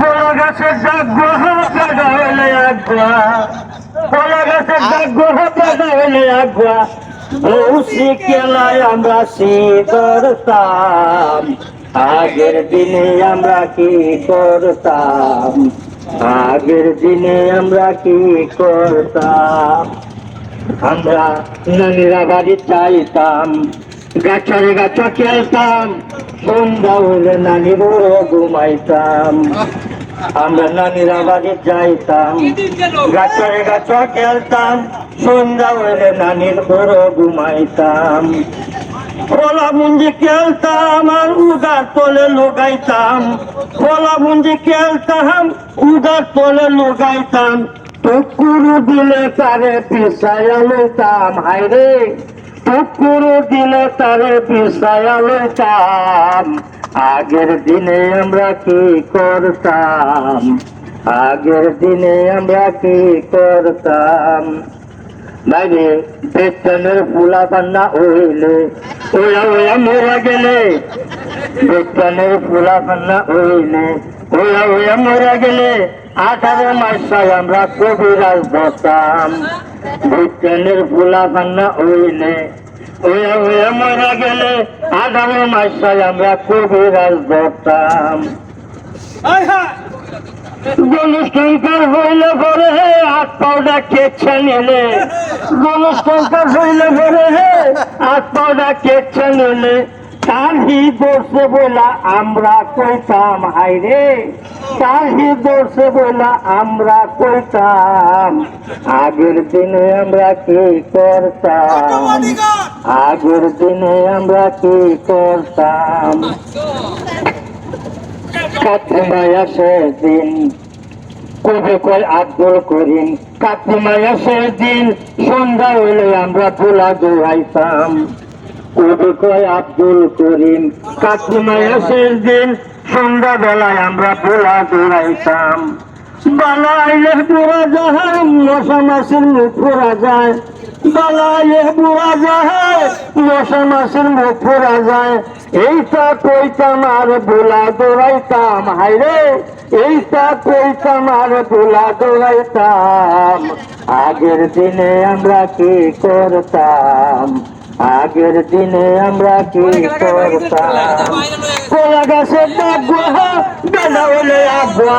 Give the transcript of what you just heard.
কলা গাছের গাছের আমরা করতাম আগের দিনে আমরা কি করতাম? আগের দিনে আমরা কি করতাম? আমরা নানিরা বাড়ি চাইতাম। গাছরে গাছ খেলতাম সন্ধ্যা হলে নানি বড় ঘুমাইতাম। আমরা নানিরা বাড়ি যাইতাম, গাছরে গাছ খেলতাম সন্ধ্যা হলে নানির বড় ঘুমাইতাম। কলা মুঞ্জি খেলতাম আর উদার তলে লুগাইতাম। কলা মুঞ্জি খেলতাম উগার তলে লুগাইতাম। টুকুরু দিলে তারে পিসায়া লইতাম হাইরে টুকুরু দিলে তারে পিসায়া লইতাম আগের দিনে আমরা কি করতাম? আগের দিনে আমরা কি করতাম? বাইরে বেতনের ফুলা পান্না হইলে, ওয়া ওয়া মোরা গেলে। বেতনের ফুলা পান্না হইলে, ওয়া ওয়া মোরা গেলে। আঠারো মাসায় আমরা কবিরাজ ধরতাম বেতনের ফুলা পান্না হইলে ওয়া ওয়া মোরা গেলে আঠারো মাসায় আমরা কবিরাজ ধরতাম। গণসংখ্যার হইলে পরে হাত পাউডা কেচ্ছে নিলে। গণসংখ্যার হইলে পরে হাত পাউডা কেচ্ছে নিলে। তার হি দোষে বলা আমরা কইতাম হাইরে তার হি দোষে বলা আমরা কইতাম আগের দিনে আমরা কি করতাম? আগের দিনে আমরা কি করতাম? কাকিমায়া সেদিন কবে কয় আব্দুল করিম। কাকিমায়া সেদিন সন্ধ্যা হইলে আমরা ভোলা দৌড়াইতাম। কবে কয় আব্দুল করিম। কাকিমায়া সেদিন সন্ধ্যা বেলায় আমরা ভোলা দৌড়াইতাম। বালা আইলে পুরা যায় মশা মাসের মুখ পুরা যায়। বালা আইলে পুরা যায় মশা মাসের মুখ পুরা যায়। এইটা কইতাম আর ভোলা দৌড়াইতাম। হাইরে এইটা কইতাম আর ভোলা দৌড়াইতাম। আগের দিনে আমরা কি করতাম? আগের দিনে আমরা কি করতাম? কলা গাছের ডাক গুহা বেদা হলে আগুয়া।